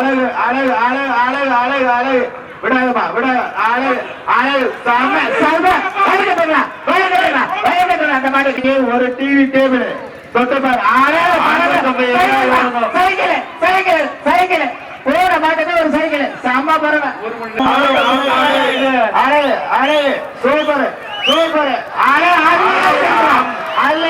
அழகு அழகு அழகு அழகு அழகு அழகு. விடாதப்பா விட அழகு அழகு. செம செம அந்த மாதிரி ஒரு டிவி டேபிள் தொட்டு பாரு. அழகு அழகு. சைக்கிள் சைக்கிள் சைக்கிள் போற ஒரு சைக்கிள். செம்ம பரவ அழகு அழகு சூப்பர் சூப்பர். அழகு அல்ல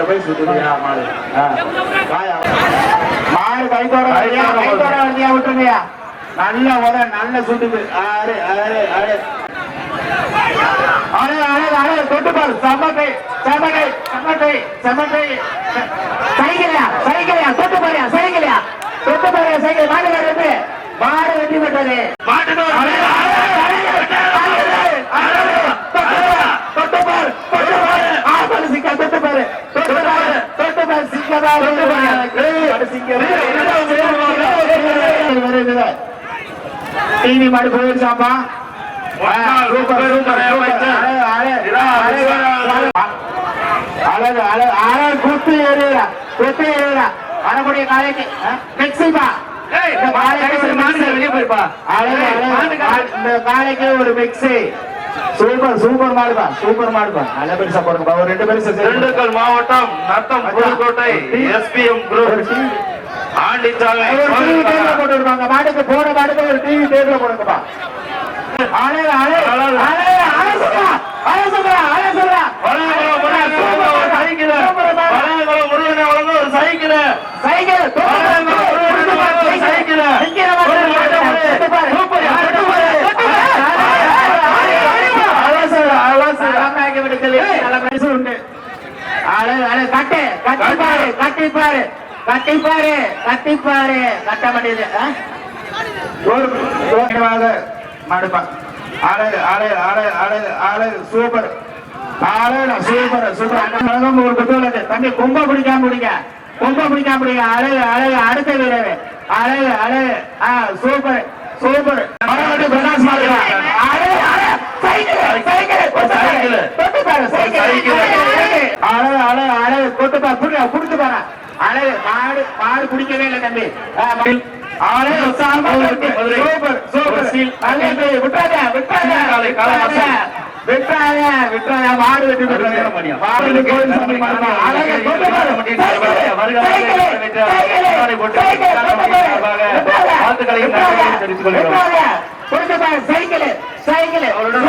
போய் சுத்துறியா மாடு. வருதியா விட்டுருங்கயா நல்ல உத நல்ல சுட்டுது அழகு அழகு அழகு அழகு அழகு அழகு தொட்டு பாரு. சமக்கை சமக்கை சமக்கை சமக்கை சைக்கிளையா சைக்கிளையா? தொட்டு பாரியா சைக்கிளையா? தொட்டு பாரியா சைக்கிள். மாடு வெற்றி மாடு வெற்றி பெற்றது அழகு, அழகு, அழகு, அழகு, தொட்டு பாரு, தொட்டு பாரு, தொட்டு பாரு. ஆ, பாரு, சிக்கா, தொட்டு பாரு, தொட்டு பாரு, தொட்டு பாரு, சிக்கதா, தொட்டு பாரு. ஏய், சிக்கா. வருது. டிவி மாடு சூப்பர் அழகு. அழகு அழகு. குத்து ஏறியா குத்து ஏறியா வரக்கூடிய காலைக்கு மிக்சிப்பா இந்த காலைக்கு ஒரு மிக்ஸி சூப்பர் சூப்பர் மாடுப்பா சூப்பர் மாடுப்பா நல்ல பெருசா போடுங்கப்பா ஒரு ரெண்டு சேர்த்து. திண்டுக்கல் மாவட்டம் நத்தம் புதுக்கோட்டை எஸ்பிஎம் குரூப் ஆண்டிச்சாலை போட்டுருப்பாங்க மாட்டுக்கு போன மாட்டுக்கு ஒரு டிவி டேபிள் போடுங்கப்பா அழகு அழகு சொல்றா அழகு சொல்றா அழகு சொல்றா வளையகுளம் முருகனை வழங்க ஒரு சைக்கிள் வளையகுளம் முருகனை வழங்க ஒரு சைக்கிள் சைக்கிள் வளையகுளம் முருகனை வழங்க ஒரு சைக்கிள் அழகு அழகு கட்டு கட்டிப்பாரு கட்டிப்பாரு கட்டிப்பாரு கட்டிப்பாரு கட்ட மாட்டேது ஒரு ஒரு மடுப்பா அழகு அழகு அழகு அழகு அழகு சூப்பர். அழகு சூப்பர் ஒரு குத்துவிளக்கு தம்பி கொம்ப பிடிக்காம பிடிங்க. கொம்ப பிடிக்காம பிடிங்க. அழகு அழகு அடுத்த வீரர். அழகு அழகு ஆ சூப்பர் சூப்பர். பிரகாஷ் மாதிரி அழகு அழகு சைக்கிள். சைக்கிள். சைக்கிள். தொட்டு பாரு சைக்கிள் சைக்கிள். அழகு அழகு அழகு கொட்டு பாரு புடிங்க புடிச்சு பாரு அழகு மாடு மாடு குடிக்கவே இல்லை தம்பி மாடு வெட்டி. வாழ்த்துக்களை தெரிவித்துக் கொள்கிறோம். சைக்கிள் சைக்கிள் அவருடன்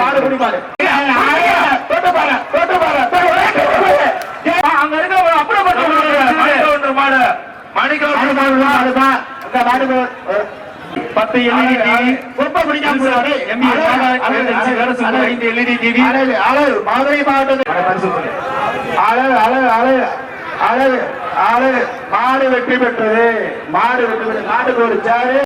மாடு குடி மாடு. அங்க மாடு மாடு, மாடு. பத்து எல்இடி டிவி ரொம்ப பிடிக்காம அழகு, எல்இடி டிவி அழகு, மதுரை மாவட்டத்தில் அழகு அழகு அழகு அழகு அழகு மாடு வெற்றி பெற்றது மாடு வெற்றி பெற்றது நாட்டுக்கு ஒரு சேரு